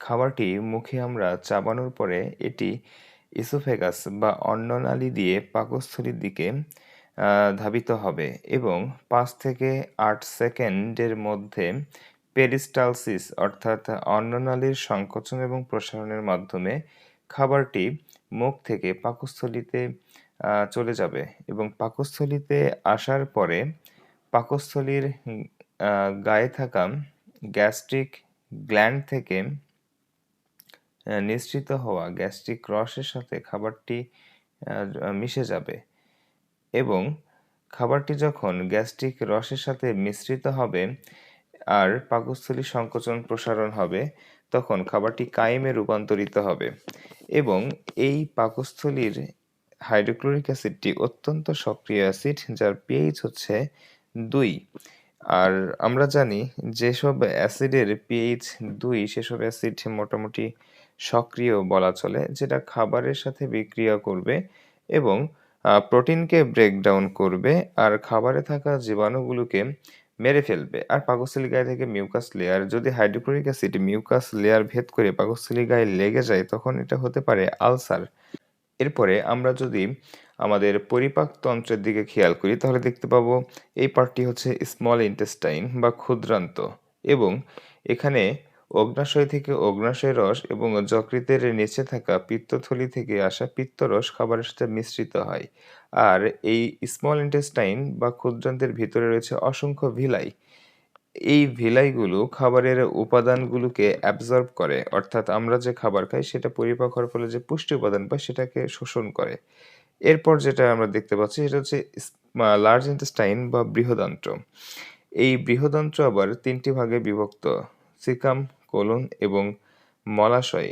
খাবারটি মুখে আমরা চাবানোর পরে এটি ইসোফেগাস বা অন্ননালী দিয়ে পাকস্থলীর দিকে ধাবিত হবে এবং পাঁচ থেকে আট সেকেন্ডের মধ্যে পেরিস্টালসিস অর্থাৎ অন্ননালীর সংকোচন এবং প্রসারণের মাধ্যমে খাবারটি মুখ থেকে পাকস্থলীতে চলে যাবে এবং পাকস্থলীতে আসার পরে পাকস্থলীর গায়ে থাকা গ্যাস্ট্রিক গ্ল্যান্ড থেকে নিঃসৃত হওয়া গ্যাস্ট্রিক রসের সাথে খাবারটি মিশে যাবে। এবং খাবারটি যখন গ্যাস্ট্রিক রসের সাথে মিশ্রিত হবে আর পাকস্থলী সংকোচন প্রসারণ হবে, তখন খাবারটি কায়েমে রূপান্তরিত হবে। এবং এই পাকস্থলীর হাইড্রোক্লোরিক অ্যাসিডটি অত্যন্ত সক্রিয় অ্যাসিড, যার পিএইচ হচ্ছে দুই। আর আমরা জানি যেসব অ্যাসিডের পিএইচ দুই, সেসব অ্যাসিড মোটামুটি সক্রিয় বলা চলে, যেটা খাবারের সাথে বিক্রিয়া করবে এবং প্রোটিনকে ব্রেকডাউন করবে আর খাবারে থাকা জীবাণুগুলোকে মেরে ফেলবে। আর পাকস্থলী গায়ে থেকে মিউকাস লেয়ার যদি হাইড্রোক্লোরিক অ্যাসিড মিউকাস লেয়ার ভেদ করে পাকস্থলী গায়ে লেগে যায়, তখন এটা হতে পারে আলসার এরপরে আমরা যদি আমাদের পরিপাকতন্ত্রের দিকে খেয়াল করি, তাহলে দেখতে পাবো এই পার্টটি হচ্ছে স্মল ইন্টেস্টাইন বা ক্ষুদ্রান্ত এবং এখানে অগ্নাশয় থেকে অগ্নাশয় রস এবং যকৃতের নিচে থাকা পিত্তথলি থেকে আসা পিত্তরস খাবারের সাথে মিশ্রিত হয়। আর এই স্মল ইন্টেস্টাইন বা ক্ষুদ্রান্তের ভিতরে রয়েছে অসংখ্য ভিলাই এই ভিলাইগুলো খাবারের উপাদানগুলোকে অ্যাবজর্ব করে, অর্থাৎ আমরা যে খাবার খাই সেটা পরিপাক হওয়ার ফলে যে পুষ্টি উপাদান পাই সেটাকে শোষণ করে। এরপর যেটা আমরা দেখতে পাচ্ছি সেটা হচ্ছে লার্জ ইন্টেস্টাইন বা বৃহদন্ত্র। এই বৃহদন্ত্র আবার তিনটি ভাগে বিভক্ত সিকাম কোলন এবং মলাশয়।